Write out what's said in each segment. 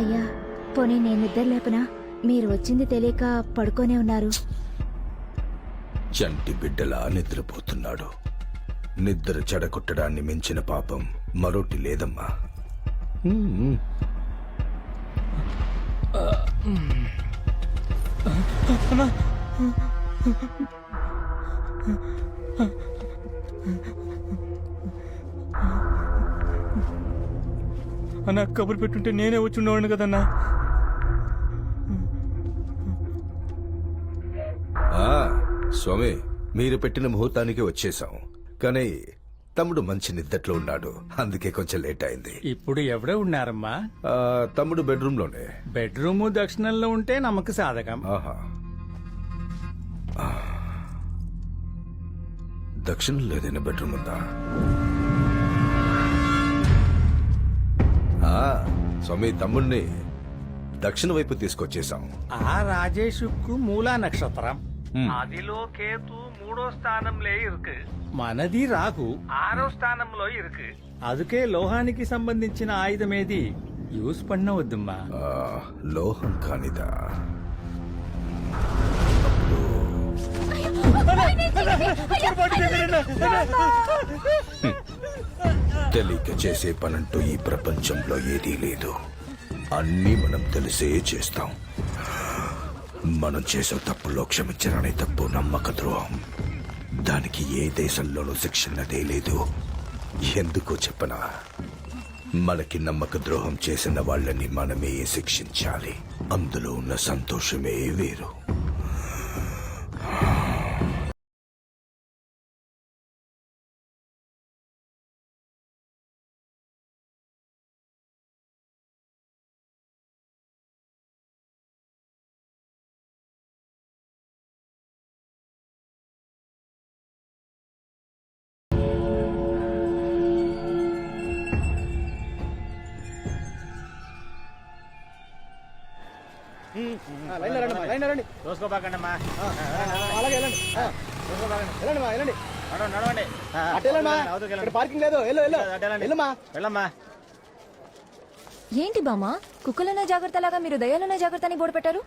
అయ్యా పోనీ నేను నిద్ర లేపనా? మీరు వచ్చింది తెలియక పడుకోనే ఉన్నారు. చంటి బిడ్డలా నిద్రపోతున్నాడు. నిద్ర చెడగొట్టడాన్ని మించిన పాపం మరోటి లేదమ్మా. హ్మ్. అన్న కబురు పెట్టుంటే నేనే వచ్చి ఉండేవాడిని కదన్నా. ఆ, స్వామి మీరు పెట్టిన ముహూర్తానికి వచ్చేసాం కానీ తమ్ముడు మంచి నిద్దట్లో ఉన్నాడు. అందుకే కొంచెం లేట్ అయింది. ఇప్పుడు ఎవడే ఉన్నారమ్మా? ఆ, తమ్ముడు బెడ్రూమ్లోనే బెడ్రూమ్ దక్షిణంలో ఉంటే నమ్మక సాధకం. ఆహా. ఆ. దక్షిణంలో ఏదైనా బెడ్రూమ్ ఉందా? స్వామి తమ్ముడిని దక్షిణ వైపు తీసుకొచ్చేసాం ఆ రాజేషుకు మూలా నక్షత్రం. అదిలో కేతు మూడో స్థానంలో ఇరుకు. మనది రాకు ఆరో స్థానంలో ఇరుకు. అందుకే లోహానికి సంబంధించిన ఆయుధం ఏది యూస్ పడినవద్దమ్మా ఆ, లోహం కానిదా? తెలియక చేసే పనంటూ ఈ ప్రపంచంలో ఏదీ లేదు. అన్నీ మనం తెలిసే చేస్తాం. మనం చేసే తప్పులో క్షమించరనే తప్పు నమ్మక ద్రోహం. దానికి ఏ దేశంలోనూ శిక్షణదే లేదు. ఎందుకో చెప్పనా? మనకి నమ్మక ద్రోహం చేసిన వాళ్ళని మనమే శిక్షించాలి. అందులో ఉన్న సంతోషమే వేరు. చూసుకోబాకండమ్మా అలాగే వెళ్ళండి. ఆ, వెళ్ళండి మా వెళ్ళండి. నడవండి అటు వెళ్ళమ్మా. ఇక్కడ పార్కింగ్ లేదు. వెళ్ళు వెళ్ళు. వెళ్ళమ్మా. వెళ్ళమ్మా. ఏంటి బామ్మ? కుక్కలనే జాగ్రత్తలాగా మీరు దయాలనే జాగ్రత్త అని బోర్డు పెట్టారు?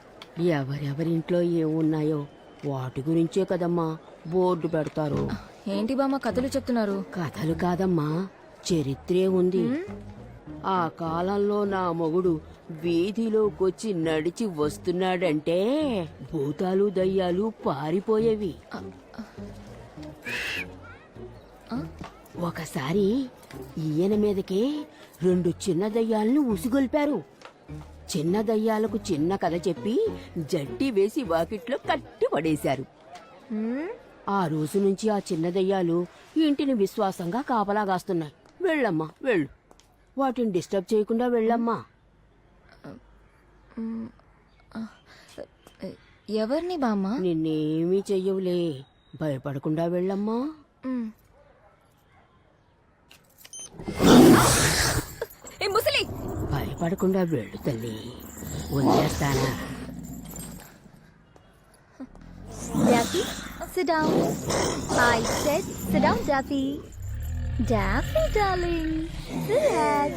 ఎవరెవరింట్లో ఏమున్నాయో వాటి గురించే కదమ్మా బోర్డు పెడతారు. ఏంటి బామ్మ కథలు చెప్తున్నారు? కథలు కాదమ్మా చరిత్రే ఉంది. ఆ కాలంలో నా మొగుడు వీధిలోకొచ్చి నడిచి వస్తున్నాడంటే భూతాలు దయ్యాలు పారిపోయేవి. ఒకసారి ఈయన మీదకే రెండు చిన్న దయ్యాలను ఉసిగొల్పారు. చిన్న దయ్యాలకు చిన్న కథ చెప్పి జట్టి వేసి వాకిట్లో కట్టి పడేశారు. ఆ రోజు నుంచి ఆ చిన్న దయ్యాలు ఇంటిని విశ్వాసంగా కాపలాగాస్తున్నాయి వెళ్ళమ్మా వెళ్ళు. వాటిని డిస్టర్బ్ చేయకుండా వెళ్ళమ్మా. ఎవరిని బామ్మ? నిన్నేమీ చెయ్యవులే. భయపడకుండా వెళ్ళమ్మా. ఏ ముసలి! భయపడకుండా వెళ్ళు తల్లి. వదిలేస్తానా? Daffy, sit down. I said sit down, Daffy. Darling. Relax.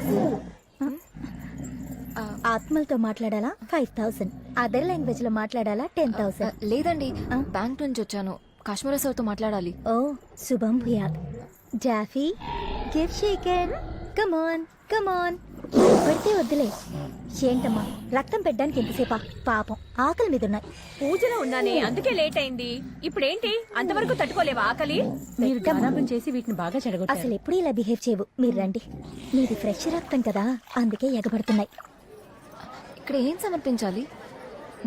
ఆత్మలతో మాట్లాడాలా? ఫైవ్ థౌసండ్ అదర్ లాంగ్వేజ్లో మాట్లాడాలా? టెన్ థౌసండ్ లేదండి. బ్యాంక్ నుంచి వచ్చాను. కాశ్మీర సార్తో మాట్లాడాలి. ఓ శుభం భూయాత్. జాఫీ గివ్ షీకెన్ కమాన్ కమాన్ పడితే వద్దులే. ఏంటమ్మా? రక్తం పెట్టడానికి ఎంతసేపా పాపం. ఆకలి మీద ఉన్నాయి పూజలో ఉన్నానే అందుకే లేట్ అయింది. ఇప్పుడేంటి? అంతవరకు తట్టుకోలేవా ఆకలి? మీరు గారాబం చేసి వీటిని బాగా చెడగొట్టారు. అసలు ఎప్పుడు ఇలా బిహేవ్ చేయవు. మీరు రండి. మీది ఫ్రెష్ రక్తం కదా. అందుకే ఎగబడుతున్నాయి. ఇక్కడ ఏం సమర్పించాలి?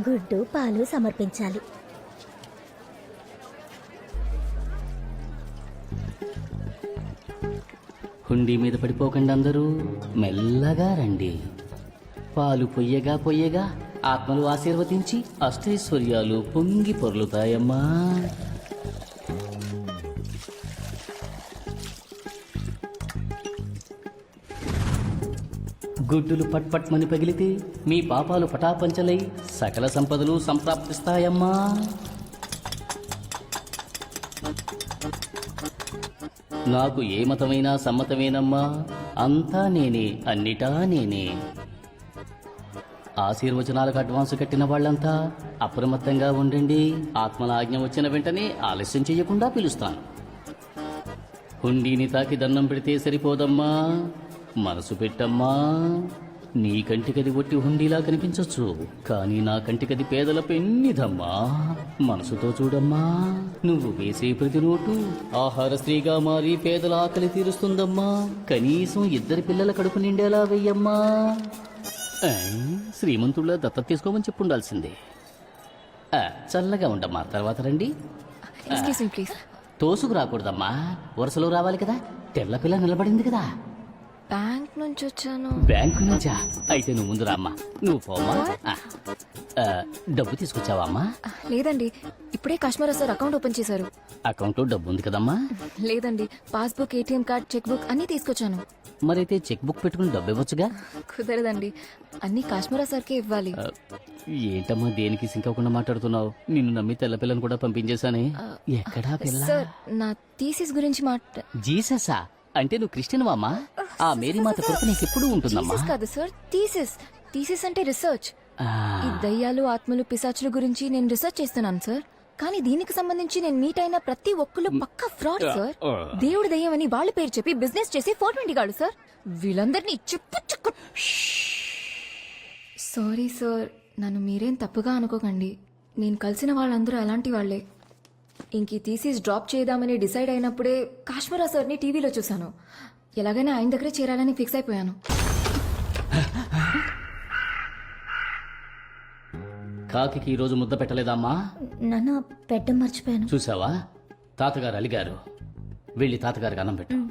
గుడ్డు పాలు సమర్పించాలి. హుండీ మీద పడిపోకండి అందరూ. మెల్లగా రండి. పాలు పొయ్యగా పొయ్యగా ఆత్మలు ఆశీర్వదించి అష్టైశ్వర్యాలు పొంగి పొర్లుతాయమ్మా. గుడ్డులు పట్పట్మని పగిలితే మీ పాపాలు పటాపంచలై సకల సంపదలు సంప్రాప్తిస్తాయమ్మా. నాకు ఏ మతమైనా సమ్మతమేనమ్మా. అంతా నేనే అన్నిటా నేనే. ఆశీర్వచనాలకు అడ్వాన్స్ కట్టిన వాళ్ళంతా అప్రమత్తంగా ఉండండి. ఆత్మల ఆజ్ఞ వచ్చిన వెంటనే ఆలస్యం చేయకుండా పిలుస్తాను. హుండీని తాకి దండం పెడితే సరిపోదమ్మా. మనసు పెట్టమ్మా. నీ కంటికది ఒట్టి హుండీలా కనిపించొచ్చు. కానీ నా కంటికది పేదల పెన్నిదమ్మా మనసుతో చూడమ్మా. నువ్వు వేసే ప్రతి నోటు ఆహార స్త్రీగా మారి పేదల ఆకలి తీరుస్తుందమ్మా. కనీసం ఇద్దరి పిల్లల కడుపు నిండేలా వెయ్యమ్మా. ఆ, శ్రీమంతుళ్ళ దత్త తీసుకోమని చెప్పుండాల్సిందే. ఆ, చల్లగా ఉండమ్మా తర్వాత రండి. తోసుకు రాకూడదమ్మా వరుసలో రావాలి కదా తెల్ల పిల్ల నిలబడింది కదా. బ్యాంక్ నుంచి వచ్చాను బ్యాంకు నుంచా అయితే నువ్వు ముందు రామ్మా నువ్వు ఆ, ఆ, డబ్బు తీసుకొచ్చావా అమ్మా? లేదండి. ఇప్పుడే కాశ్మీర్ సార్ అకౌంట్ ఓపెన్ చేశారు. అకౌంట్లో డబ్బు ఉంది కదమ్మా? లేదండి. Passbook ATM card cheque book అన్ని తీసుకొచ్చాను. మరైతే చెక్ బుక్ పెట్టుకుని డబ్బు ఇవ్వచ్చుగా? కుదరదండి. అన్ని కాశ్మీరా సార్కే ఇవ్వాలి. ఆ, ఏంటమ్మా దేనికి సింకకుండా మాట్లాడుతున్నావు? నిన్ను నమ్మి తెల్ల పిల్లని కూడా పంపించేశానే. ఎక్కడా పిల్ల? సార్ నా థీసిస్ గురించి మాట జీససా? అంటే నువ్వు క్రిస్టియన్ అమ్మా? ఆ మేరీ మాత కృప నీకు ఎప్పుడు ఉంటుందమ్మా. థీసిస్ కాదు సార్ థీసిస్. థీసిస్ అంటే రీసెర్చ్. ఈ దయ్యాలు ఆత్మలు పిశాచుల గురించి నేను రీసెర్చ్ చేస్తున్నాను సార్. కానీ దీనికి సంబంధించి నేను మీట్ అయిన ప్రతి ఒక్కళ్ళు పక్క ఫ్రాడ్ సార్. దేవుడు దయ్యం అని వాళ్ళ పేరు చెప్పి బిజినెస్ చేసి ఫోర్ ట్వంటీ గాడు సార్. వీళ్ళందరినీ చెప్పు చుక్కు. సారీ సార్ నన్ను మీరేం తప్పుగా అనుకోకండి. నేను కలిసిన వాళ్ళందరూ అలాంటి వాళ్ళే. ఇంక థీసిస్ డ్రాప్ చేద్దామని డిసైడ్ అయినప్పుడే కాశ్మీరా సార్ని టీవీలో చూశాను. ఎలాగైనా ఆయన దగ్గరే చేరాలని ఫిక్స్ అయిపోయాను. కాకి ఈ రోజు ముద్ద పెట్టలేదమ్మా నాన్న పెట్ట మర్చిపోయాను. చూసావా? తాతగారు అలిగారు. వెళ్ళి తాతగారికి అన్నం పెట్టు.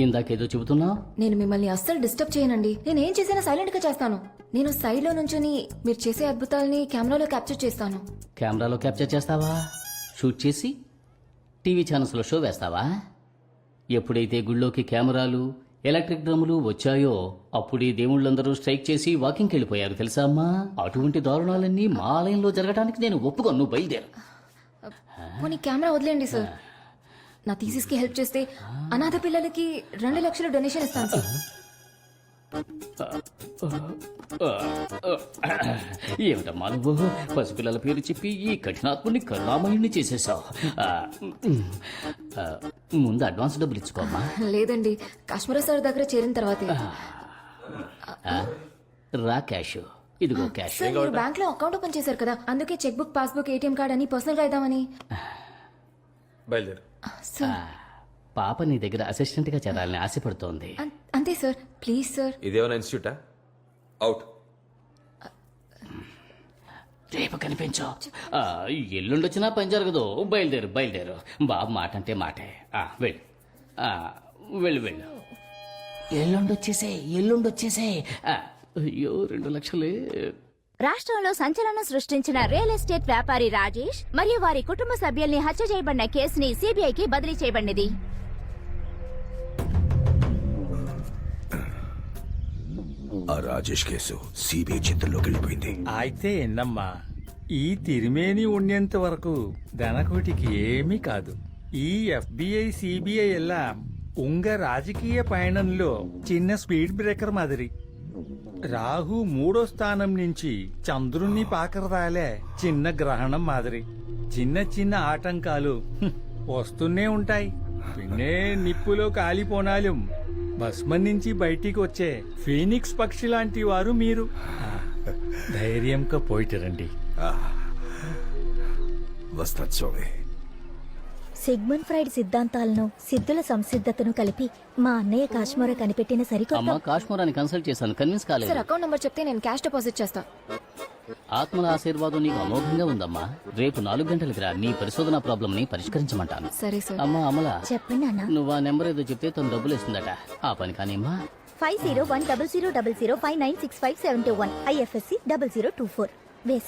ఇందాకేదో చెబుతున్నావు? నేను మిమ్మల్ని అస్సలు డిస్టర్బ్ చేయనండి. నేను ఏం చేసినా సైలెంట్గా చేస్తాను. నేను సైడ్లో నుంచుని మీరు చేసే అద్భుతాలని కెమెరాలో క్యాప్చర్ చేస్తాను. కెమెరాలో క్యాప్చర్ చేస్తావా? షూట్ చేసి టీవీ ఛానల్స్లో షో వేస్తావా? ఎప్పుడైతే గుళ్ళోకి కెమెరాలు ఎలక్ట్రిక్ డ్రమ్ములు వచ్చాయో అప్పుడే దేవుళ్ళందరూ స్ట్రైక్ చేసి వాకింగ్కి వెళ్ళిపోయారు తెలుసా అమ్మా? అటువంటి దారుణాలన్నీ మా ఆలయంలో జరగడానికి నేను ఒప్పుకోను బయలుదేరు. పోనీ కెమెరా వదిలేండి సార్. నా థీసిస్కి హెల్ప్ చేస్తే అనాథ పిల్లలకి రెండు లక్షలు డొనేషన్ ఇస్తాను సార్. ఏమిటమ్మా నువ్వు? పసిపిల్లల పేరు చెప్పి ఈ కఠినాత్ముని కరుణామయుణ్ణి చేసేసావు. ముందు అడ్వాన్స్ డబ్బులు ఇచ్చుకోమ్మా లేదండి కాశ్మీరా సార్ దగ్గర చేరిన తర్వాతే. రా క్యాష్. ఇదిగో క్యాష్. సార్ మీరు బ్యాంక్లో అకౌంట్ ఓపెన్ చేశారు కదా అందుకే cheque book passbook ATM card అని పర్సనల్గా ఇద్దామని. బయలుదేరు. సార్. పాప నీ దగ్గర అసిస్టెంట్గా చేరాలని ఆశపడుతోంది. అంతే సార్ ప్లీజ్ సార్. ఇదేమైనా ఇన్స్టిట్యూటా? అవుట్. రేపు కనిపించు. ఆ, ఎల్లుండొచ్చినా పని జరగదు. బయలుదేరు బయలుదేరు. బాబు మాట అంటే మాటే. ఆ, వెళ్ళు. వెళ్ళు వెళ్ళు. ఎల్లుండొచ్చేసే ఎల్లుండొచ్చేసే. అయ్యో రెండు లక్షలే. రాష్ట్రంలో సంచలనం సృష్టించిన రియల్ ఎస్టేట్ వ్యాపారి రాజేష్ మరియు వారి కుటుంబ సభ్యుల్ని హత్య చేయబడిన కేసుని సిబిఐకి బదిలీ చేయబడినది. ఆ రాజేష్ కేసు సిబిఐ చిత్రంలోకి వెళ్ళిపోయింది అయితే ఎన్నమ్మా ఈ తిరిమేని ఉండేంత వరకు ధనకోటికి ఏమీ కాదు. ఈ ఎఫ్బిఐ సిబిఐ ఎలా ఉంగ రాజకీయ పయనంలో చిన్న స్పీడ్ బ్రేకర్ మాదిరి. రాహు మూడో స్థానం నుంచి చంద్రుణ్ణి పాకరదాలే చిన్న గ్రహణం మాదిరి. చిన్న చిన్న ఆటంకాలు వస్తూనే ఉంటాయి. పిన్నే నిప్పులో కాలిపోనాలు. భస్మం నుంచి బయటికి వచ్చే ఫీనిక్స్ పక్షి లాంటి వారు మీరు. ధైర్యంగా పోయిటరండి వస్తాను స్వామి. సిగ్మండ్ ఫ్రైడ్ సిద్ధాంతాలను సిద్ధుల సంసిద్ధతను కలిపి మా అన్నయ్య కాశ్మీర కనిపెట్టిన సరికొత్త అమ్మ కాశ్మీరాన్ని కన్సల్ట్ చేశాను. కన్విన్స్ కాలేదు. సార్ అకౌంట్ నెంబర్ చెప్తే నేను క్యాష్ డిపాజిట్ చేస్తా. ఆత్మల ఆశీర్వాదం నీకు అమోఘంగా ఉందమ్మా. రేపు నాలుగు గంటలకి రా. నీ పరిశోధన ప్రాబ్లం ని పరిష్కరించమంటాను. సరే సార్. అమ్మా అమల. చెప్పండి అన్న నువ్వు ఆ నెంబర్ ఏదో చెప్తే తను డబ్బులు ఇస్తుందట ఆ పని కానీ అమ్మా five zero one double zero double zero five nine six five seven two one. IFSC double zero two four. వేసే